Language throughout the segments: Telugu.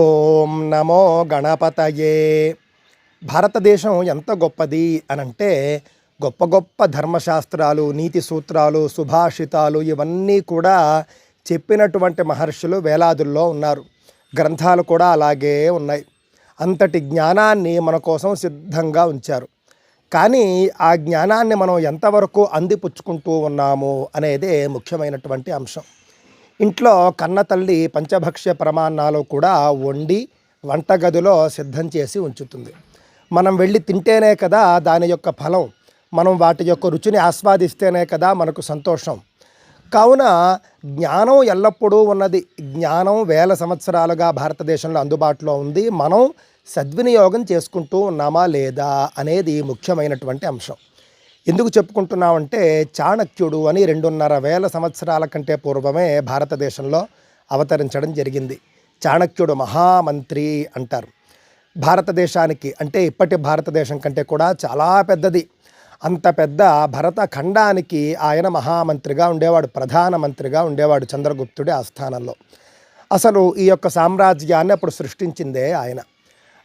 ఓం నమో గణపతయే. భారతదేశం ఎంత గొప్పది అనంటే గొప్ప గొప్ప ధర్మశాస్త్రాలు నీతి సూత్రాలు సుభాషితాలు ఇవన్నీ కూడా చెప్పినటువంటి మహర్షులు వేలాదుల్లో ఉన్నారు. గ్రంథాలు కూడా అలాగే ఉన్నాయి. అంతటి జ్ఞానాన్ని మన కోసం సిద్ధంగా ఉంచారు. కానీ ఆ జ్ఞానాన్ని మనం ఎంతవరకు అందిపుచ్చుకుంటూ ఉన్నాము అనేదే ముఖ్యమైనటువంటి అంశం. ఇంట్లో కన్న తల్లి పంచభక్ష్య ప్రమాణాలు కూడా వండి వంటగదిలో సిద్ధం చేసి ఉంచుతుంది. మనం వెళ్ళి తింటేనే కదా దాని యొక్క ఫలం. మనం వాటి యొక్క రుచిని ఆస్వాదిస్తేనే కదా మనకు సంతోషం. కావున జ్ఞానం ఎల్లప్పుడూ ఉన్నది. జ్ఞానం వేల సంవత్సరాలుగా భారతదేశంలో అందుబాటులో ఉంది. మనం సద్వినియోగం చేసుకుంటూ ఉన్నామా లేదా అనేది ముఖ్యమైనటువంటి అంశం. ఎందుకు చెప్పుకుంటున్నామంటే చాణక్యుడు అని రెండున్నర వేల సంవత్సరాల కంటే పూర్వమే భారతదేశంలో అవతరించడం జరిగింది. చాణక్యుడు మహామంత్రి అంటారు. భారతదేశానికి అంటే ఇప్పటి భారతదేశం కంటే కూడా చాలా పెద్దది. అంత పెద్ద భరత ఖండానికి ఆయన మహామంత్రిగా ఉండేవాడు ప్రధానమంత్రిగా ఉండేవాడు చంద్రగుప్తుడి ఆస్థానంలో. అసలు ఈ యొక్క సామ్రాజ్యాన్ని అప్పుడు సృష్టించిందే ఆయన.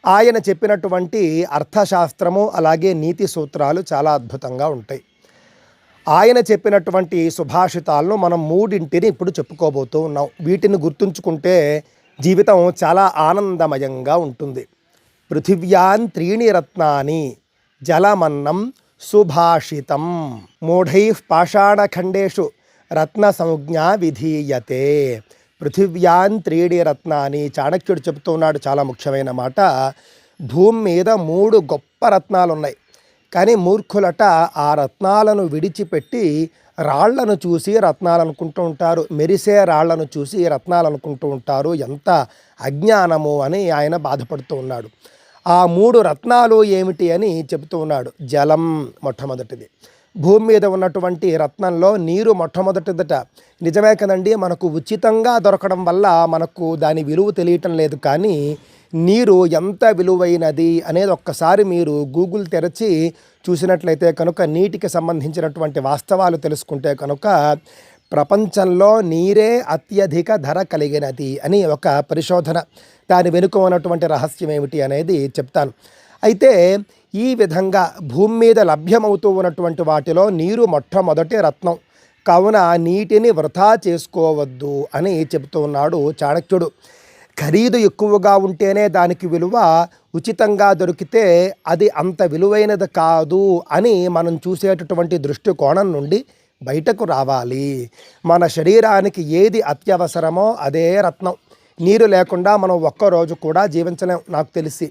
ఆయన చెప్పినటువంటి అర్థశాస్త్రము అలాగే నీతి సూత్రాలు చాలా అద్భుతంగా ఉంటాయి. ఆయన చెప్పినటువంటి సుభాషితాలను మనం మూడింటిని ఇప్పుడు చెప్పుకోబోతూ ఉన్నాం. వీటిని గుర్తుంచుకుంటే జీవితం చాలా ఆనందమయంగా ఉంటుంది. పృథివ్యాన్ త్రీణి రత్నాని జలమన్నం సుభాషితం మూఢై పాషాణఖండేషు రత్న సంజ్ఞా విధీయతే పృథివ్యాన్ త్రీడి రత్నాన్ని చాణక్యుడు చెబుతున్నాడు చాలా ముఖ్యమైన మాట. భూమి మీద మూడు గొప్ప రత్నాలు ఉన్నాయి కానీ మూర్ఖులట ఆ రత్నాలను విడిచిపెట్టి రాళ్ళను చూసి రత్నాలు అనుకుంటూ ఉంటారు. మెరిసే రాళ్ళను చూసి రత్నాలు అనుకుంటూ ఉంటారు. ఎంత అజ్ఞానము అని ఆయన బాధపడుతూ ఉన్నాడు. ఆ మూడు రత్నాలు ఏమిటి అని చెబుతూ ఉన్నాడు జలం మొట్టమొదటిది. భూమి మీద ఉన్నటువంటి రత్నంలో నీరు మొట్టమొదటిదట. నిజమే కదండి మనకు ఉచితంగా దొరకడం వల్ల మనకు దాని విలువ తెలియటం లేదు. కానీ నీరు ఎంత విలువైనది అనేది ఒక్కసారి మీరు గూగుల్ తెరచి చూసినట్లయితే కనుక నీటికి సంబంధించినటువంటి వాస్తవాలు తెలుసుకుంటే కనుక ప్రపంచంలో నీరే అత్యధిక ధర కలిగినది అని ఒక పరిశోధన. దాని వెనుక ఉన్నటువంటి రహస్యం ఏమిటి అనేది చెప్తాను. అయితే ఈ విధంగా భూమి మీద లభ్యమవుతూ ఉన్నటువంటి వాటిలో నీరు మొట్టమొదటి రత్నం. కావున నీటిని వృధా చేసుకోవద్దు అని చెబుతూ ఉన్నాడు చాణక్యుడు. ఖరీదు ఎక్కువగా ఉంటేనే దానికి విలువ ఉచితంగా దొరికితే అది అంత విలువైనది కాదు అని మనం చూసేటటువంటి దృష్టికోణం నుండి బయటకు రావాలి. మన శరీరానికి ఏది అత్యవసరమో అదే రత్నం. నీరు లేకుండా మనం ఒక్కరోజు కూడా జీవించలేం నాకు తెలిసి.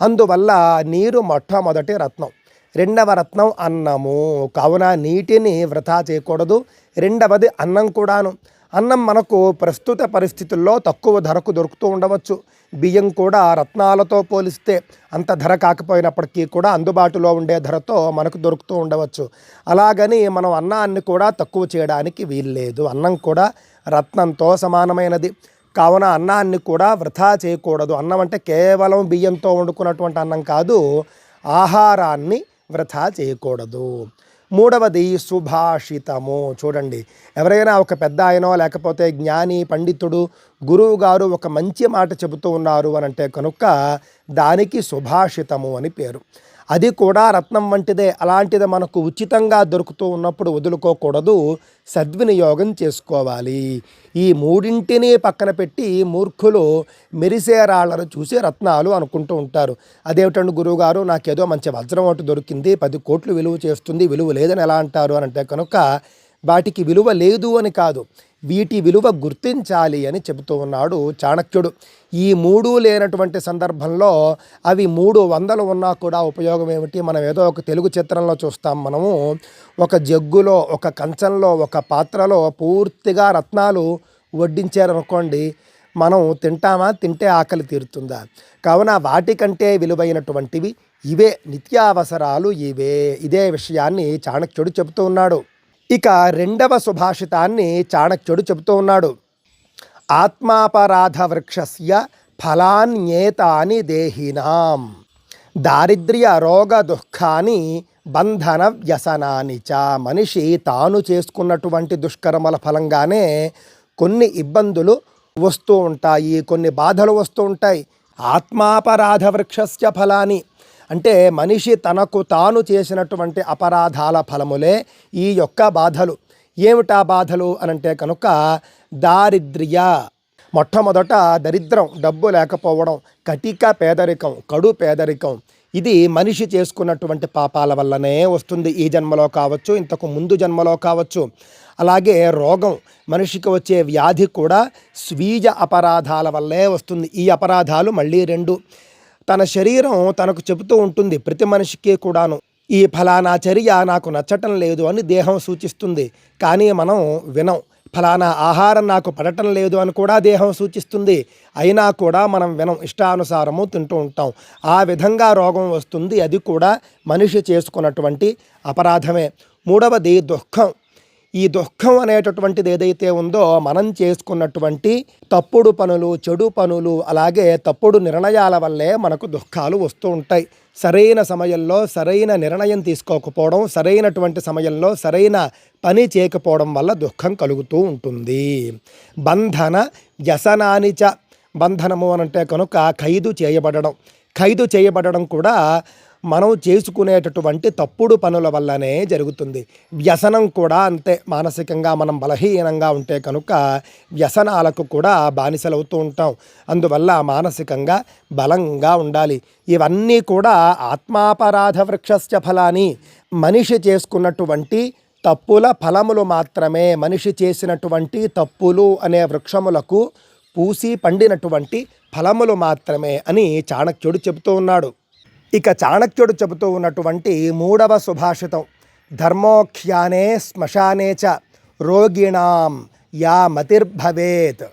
అందువల్ల నీరు మొట్టమొదటి రత్నం. రెండవ రత్నం అన్నము. కావున నీటిని వృధా చేయకూడదు. రెండవది అన్నం కూడాను. అన్నం మనకు ప్రస్తుత పరిస్థితుల్లో తక్కువ ధరకు దొరుకుతూ ఉండవచ్చు. బియ్యం కూడా రత్నాలతో పోలిస్తే అంత ధర కాకపోయినప్పటికీ కూడా అందుబాటులో ఉండే ధరతో మనకు దొరుకుతూ ఉండవచ్చు. అలాగని మనం అన్నాన్ని కూడా తక్కువ చేయడానికి వీల్లేదు. అన్నం కూడా రత్నంతో సమానమైనది. కావున అన్నాన్ని కూడా వృధా చేయకూడదు. అన్నం అంటే కేవలం బియ్యంతో వండుకున్నటువంటి అన్నం కాదు ఆహారాన్ని వృధా చేయకూడదు. మూడవది సుభాషితము. చూడండి ఎవరైనా ఒక పెద్ద ఆయనో లేకపోతే జ్ఞాని పండితుడు గురువు గారు ఒక మంచి మాట చెబుతూ ఉన్నారు అని అంటే కనుక దానికి సుభాషితము అని పేరు. అది కూడా రత్నం వంటిదే. అలాంటిది మనకు ఉచితంగా దొరుకుతూ ఉన్నప్పుడు వదులుకోకూడదు. సద్వినియోగం చేసుకోవాలి. ఈ మూడింటిని పక్కన పెట్టి మూర్ఖులు మెరిసే రాళ్ళను చూసి రత్నాలు అనుకుంటూ ఉంటారు. అదేమిటండి గురువుగారు? నాకేదో మంచి వజ్రం ఒకటి దొరికింది. పది కోట్లు విలువ చేస్తుంది. విలువ లేదని ఎలా అంటారు? అని అంటే కనుక వాటికి విలువ లేదు అని కాదు వీటి విలువ గుర్తించాలి అని చెబుతూ ఉన్నాడు చాణక్యుడు. ఈ మూడు లేనటువంటి సందర్భంలో అవి మూడు వందలు ఉన్నా కూడా ఉపయోగం ఏమిటి? మనం ఏదో ఒక తెలుగు చిత్రంలో చూస్తాం మనము. ఒక జగ్గులో ఒక కంచంలో ఒక పాత్రలో పూర్తిగా రత్నాలు వడ్డించారనుకోండి మనం తింటామా? తింటే ఆకలి తీరుతుందా? కావున వాటికంటే విలువైనటువంటివి ఇవే నిత్యావసరాలు ఇవే. ఇదే విషయాన్ని చాణక్యుడు చెబుతూ ఉన్నాడు. ఇక రెండవ సుభాషితాన్ని చాణక్యుడు చెబుతూ ఉన్నాడు. ఆత్మాపరాధ వృక్షస్య ఫలాన్యేతాని దేహినాం. దారిద్ర్య రోగ దుఃఖాన్ని బంధన వ్యసనాని చ మనిషి తాను చేసుకున్నటువంటి దుష్కర్మల ఫలంగానే కొన్ని ఇబ్బందులు వస్తూ ఉంటాయి కొన్ని బాధలు వస్తూ ఉంటాయి. ఆత్మాపరాధ వృక్షస్య ఫలాని అంటే మనిషి తనకు తాను చేసినటువంటి అపరాధాల ఫలములే ఈ యొక్క బాధలు. ఏమిటా బాధలు అనంటే కనుక దారిద్ర్య. మొట్టమొదట దరిద్రం డబ్బు లేకపోవడం కటిక పేదరికం కడు పేదరికం. ఇది మనిషి చేసుకున్నటువంటి పాపాల వల్లనే వస్తుంది. ఈ జన్మలో కావచ్చు ఇంతకు ముందు జన్మలో కావచ్చు. అలాగే రోగం మనిషికి వచ్చే వ్యాధి కూడా స్వీయ అపరాధాల వల్లే వస్తుంది. ఈ అపరాధాలు మళ్ళీ రెండు. తన శరీరం తనకు చెబుతూ ఉంటుంది ప్రతి మనిషికి కూడాను ఈ ఫలానా చర్య నాకు నచ్చటం లేదు అని దేహం సూచిస్తుంది. కానీ మనం వినం ఫలానా ఆహారం నాకు పడటం లేదు అని కూడా దేహం సూచిస్తుంది. అయినా కూడా మనం వినం ఇష్టానుసారము తింటూ ఉంటాం. ఆ విధంగా రోగం వస్తుంది. అది కూడా మనిషి చేసుకున్నటువంటి అపరాధమే. మూడవది దుఃఖం. ఈ దుఃఖం అనేటటువంటిది ఏదైతే ఉందో మనం చేసుకున్నటువంటి తప్పుడు పనులు చెడు పనులు అలాగే తప్పుడు నిర్ణయాల వల్లే మనకు దుఃఖాలు వస్తూ ఉంటాయి. సరైన సమయంలో సరైన నిర్ణయం తీసుకోకపోవడం సరైనటువంటి సమయంలో సరైన పని చేయకపోవడం వల్ల దుఃఖం కలుగుతూ ఉంటుంది. బంధన వ్యసనానిచ బంధనము అనంటే కనుక ఖైదు చేయబడడం. ఖైదు చేయబడడం కూడా మనం చేసుకునేటటువంటి తప్పుడు పనుల వల్లనే జరుగుతుంది. వ్యసనం కూడా అంతే. మానసికంగా మనం బలహీనంగా ఉంటే కనుక వ్యసనాలకు కూడా బానిసలవుతూ ఉంటాం. అందువల్ల మానసికంగా బలంగా ఉండాలి. ఇవన్నీ కూడా ఆత్మాపరాధ వృక్షస్య ఫలాని మనిషి చేసుకున్నటువంటి తప్పుల ఫలములు మాత్రమే మనిషి చేసినటువంటి తప్పులు అనే వృక్షములకు పూసి పండినటువంటి ఫలములు మాత్రమే అని చాణక్యుడు చెబుతూ ఉన్నాడు. ఇక చాణక్యుడు చెబుతూ ఉన్నటువంటి మూడవ సుభాషితం ధర్మోఖ్యానే శ్మశానే చ రోగిణాం యా మతిర్భవేత్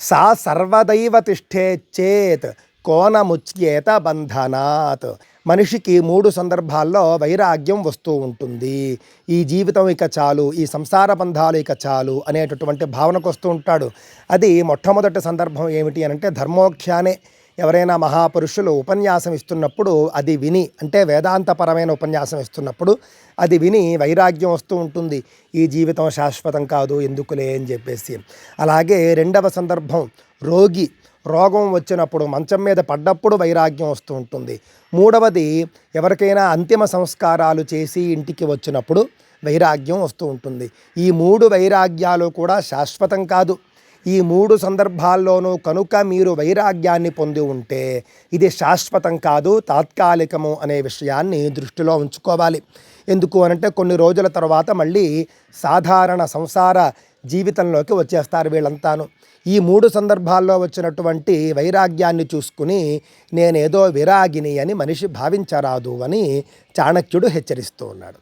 సా సర్వదైవ తిష్టేచ్చేత్ కోనముచ్యేత బంధనాత్. మనిషికి మూడు సందర్భాల్లో వైరాగ్యం వస్తూ ఉంటుంది. ఈ జీవితం ఇక చాలు ఈ సంసార బంధాలు ఇక చాలు అనేటటువంటి భావనకు వస్తూ ఉంటాడు. అది మొట్టమొదటి సందర్భం ఏమిటి అనంటే ధర్మోఖ్యానే. ఎవరైనా మహాపురుషులు ఉపన్యాసం ఇస్తున్నప్పుడు అది విని అంటే వేదాంతపరమైన ఉపన్యాసం ఇస్తున్నప్పుడు అది విని వైరాగ్యం వస్తూ ఉంటుంది. ఈ జీవితం శాశ్వతం కాదు ఎందుకులే అని చెప్పేసి. అలాగే రెండవ సందర్భం రోగి రోగం వచ్చినప్పుడు మంచం మీద పడ్డప్పుడు వైరాగ్యం వస్తూ ఉంటుంది. మూడవది ఎవరికైనా అంతిమ సంస్కారాలు చేసి ఇంటికి వచ్చినప్పుడు వైరాగ్యం వస్తూ ఉంటుంది. ఈ మూడు వైరాగ్యాలు కూడా శాశ్వతం కాదు. ఈ మూడు సందర్భాల్లోనూ కనుక మీరు వైరాగ్యాన్ని పొంది ఉంటే ఇది శాశ్వతం కాదు తాత్కాలికము అనే విషయాన్ని దృష్టిలో ఉంచుకోవాలి. ఎందుకు అనంటే కొన్ని రోజుల తర్వాత మళ్ళీ సాధారణ సంసార జీవితంలోకి వచ్చేస్తారు వీళ్ళంతాను. ఈ మూడు సందర్భాల్లో వచ్చినటువంటి వైరాగ్యాన్ని చూసుకుని నేనేదో విరాగిని అని మనిషి భావించరాదు అని చాణక్యుడు హెచ్చరిస్తూ ఉన్నాడు.